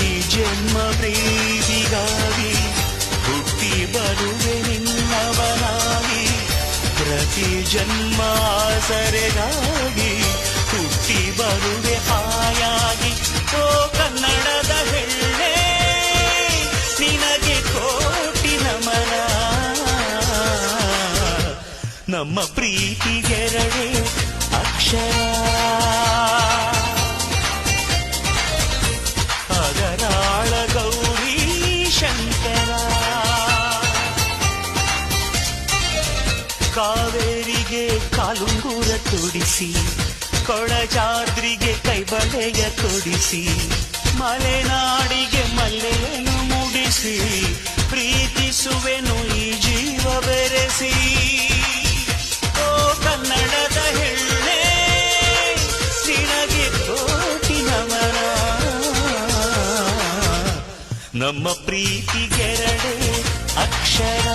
ಜನ್ಮ ಪ್ರೀತಿಗಾಗಿ ಹುಟ್ಟಿ ಬರುವೆ ನಿನ್ನವನಾಗಿ. ಪ್ರತಿ ಜನ್ಮ ಸರೆಗಾಗಿ ಹುಟ್ಟಿ ಬರುವೆ ಹಾಯಾಗಿ. ಓ ಕನ್ನಡದ ಹೆಳ್ಳೆ ನಿನಗೆ ಕೋಟಿ ನಮನ. ನಮ್ಮ ಪ್ರೀತಿಗೆರಡೆ ಕಾವೇರಿಗೆ ಕಾಲುಂಗೂರ ತೊಡಿಸಿ ಕೊಡಜಾದ್ರಿಗೆ ಕೈಬಳೆಯ ತೊಡಿಸಿ, ಮಲೆನಾಡಿಗೆ ಮಲ್ಲೆಯನ್ನು ಮುಡಿಸಿ, ಪ್ರೀತಿಸುವೆನು ಈ ಜೀವ ಬೆರೆಸಿ. ಓ ಕನ್ನಡದ ಹೆಣ್ಣೆ, ನಿನಗೆ ಕೋಟಿ ನಮನ ನಮ್ಮ ಪ್ರೀತಿಗೆರಡೆ ಅಕ್ಷರ.